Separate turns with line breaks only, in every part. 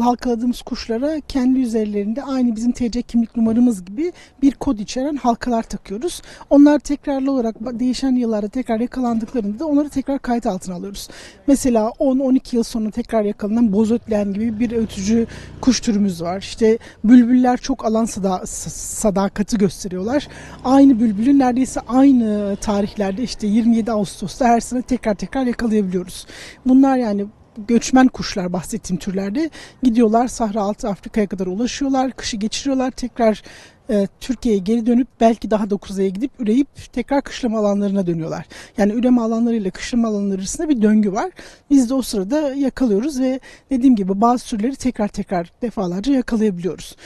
halkaladığımız kuşlara kendi üzerlerinde aynı bizim TC kimlik numaramız gibi bir kod içeren halkalar takıyoruz. Onlar tekrarlı olarak değişen yıllarda tekrar yakalandıklarında da onları tekrar kayıt altına alıyoruz. Mesela 10-12 yıl sonra tekrar yakalanan bozötleyen gibi bir ötücü kuş türümüz var. İşte bülbüller çok alan sada- sadakati gösteriyorlar. Aynı bülbülü neredeyse aynı tarihlerde işte 27 Ağustos'ta her sene tekrar tekrar yakalayabiliyoruz. Bunlar yani göçmen kuşlar bahsettiğim türlerde gidiyorlar Sahra Altı Afrika'ya kadar ulaşıyorlar, kışı geçiriyorlar, tekrar e, Türkiye'ye geri dönüp belki daha da kuzeye gidip üreyip tekrar kışlama alanlarına dönüyorlar. Yani üreme alanlarıyla kışlama alanları arasında bir döngü var. Biz de o sırada yakalıyoruz ve dediğim gibi bazı türleri tekrar tekrar defalarca yakalayabiliyoruz.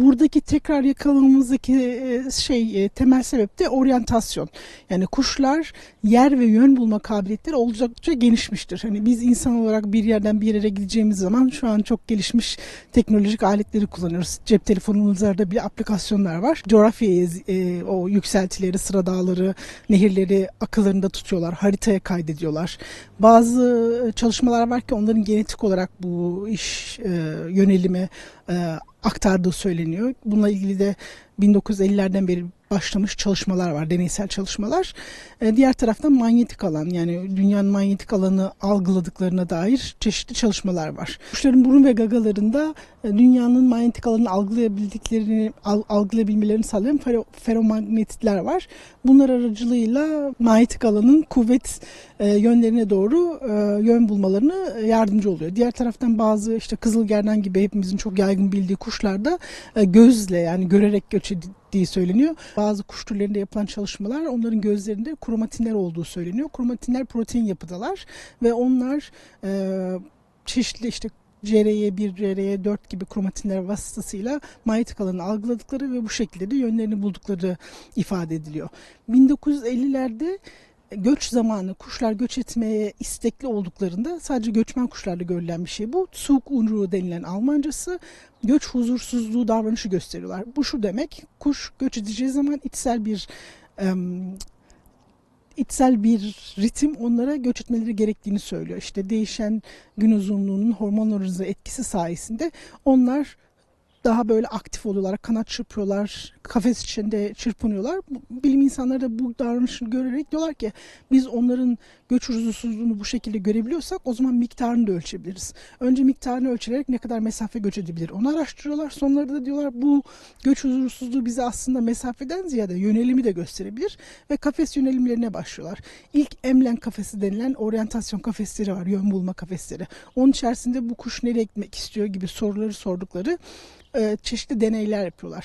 Buradaki tekrar yakalamamızdaki e, şey e, temel sebep de oryantasyon. Yani kuşlar yer ve yön bulma kabiliyetleri oldukça gelişmiştir. Hani biz insan olarak bir yerden bir yere gideceğimiz zaman şu an çok gelişmiş teknolojik aletleri kullanıyoruz. Cep telefonumuzda bile aplikasyonlar var. Coğrafyaya e, o yükseltileri, sıra dağları, nehirleri akıllarında tutuyorlar, haritaya kaydediyorlar. Bazı çalışmalar var ki onların genetik olarak bu iş yönelimi aktardığı söyleniyor. Bununla ilgili de 1950'lerden beri başlamış çalışmalar var, deneysel çalışmalar. E, diğer taraftan manyetik alan yani dünyanın manyetik alanı algıladıklarına dair çeşitli çalışmalar var. Kuşların burun ve gagalarında e, dünyanın manyetik alanını algılayabildiklerini, al- algılayabilmelerini sağlayan fero- feromagnetitler var. Bunlar aracılığıyla manyetik alanın kuvvet e, yönlerine doğru e, yön bulmalarını yardımcı oluyor. Diğer taraftan bazı işte kızılgerdan gibi hepimizin çok yaygın bildiği kuşlarda e, gözle yani görerek göç edildiği söyleniyor. Bazı kuş türlerinde yapılan çalışmalar onların gözlerinde kromatinler olduğu söyleniyor. Kromatinler protein yapıdalar ve onlar e, çeşitli işte CRY1, CRY4 gibi kromatinler vasıtasıyla manyetik alanı algıladıkları ve bu şekilde de yönlerini buldukları ifade ediliyor. 1950'lerde göç zamanı kuşlar göç etmeye istekli olduklarında sadece göçmen kuşlarda görülen bir şey bu. Zug unruğu denilen Almancası göç huzursuzluğu davranışı gösteriyorlar. Bu şu demek kuş göç edeceği zaman içsel bir em, içsel bir ritim onlara göç etmeleri gerektiğini söylüyor. İşte değişen gün uzunluğunun hormonlarınıza etkisi sayesinde onlar daha böyle aktif oluyorlar, kanat çırpıyorlar, kafes içinde çırpınıyorlar. Bilim insanları da bu davranışı görerek diyorlar ki biz onların göç huzursuzluğunu bu şekilde görebiliyorsak o zaman miktarını da ölçebiliriz. Önce miktarını ölçerek ne kadar mesafe göç edebilir onu araştırıyorlar. Sonları da diyorlar bu göç huzursuzluğu bize aslında mesafeden ziyade yönelimi de gösterebilir ve kafes yönelimlerine başlıyorlar. İlk emlen kafesi denilen oryantasyon kafesleri var, yön bulma kafesleri. Onun içerisinde bu kuş nereye gitmek istiyor gibi soruları sordukları çeşitli deneyler yapıyorlar.